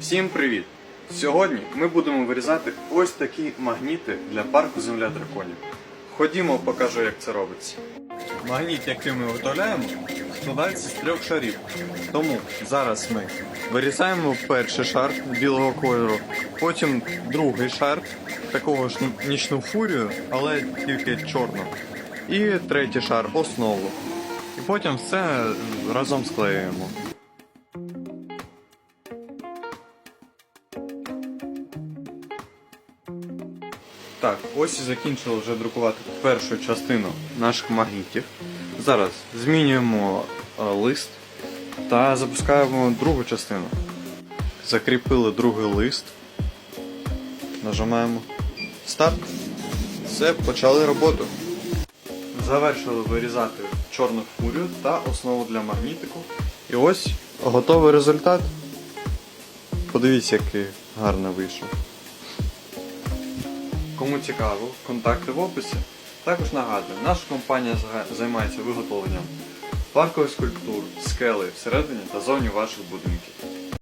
Всім привіт! Сьогодні ми будемо вирізати ось такі магніти для парку Земля драконів. Ходімо, покажу, як це робиться. Магніт, який ми виготовляємо, складається з трьох шарів. Тому зараз ми вирізаємо перший шар білого кольору, потім другий шар такого ж нічну фурію, але тільки чорного. І третій шар основу. І потім все разом склеюємо. Так, ось і закінчили вже друкувати першу частину наших магнітів. Зараз змінюємо е, лист та запускаємо другу частину. Закріпили другий лист. Нажимаємо старт. Все, почали роботу. Завершили вирізати чорну фурію та основу для магнітику. І ось готовий результат. Подивіться, який гарно вийшов. Кому цікаво, контакти в описі. Також нагадую, наша компанія займається виготовленням паркових скульптур, скели всередині та зовні ваших будинків.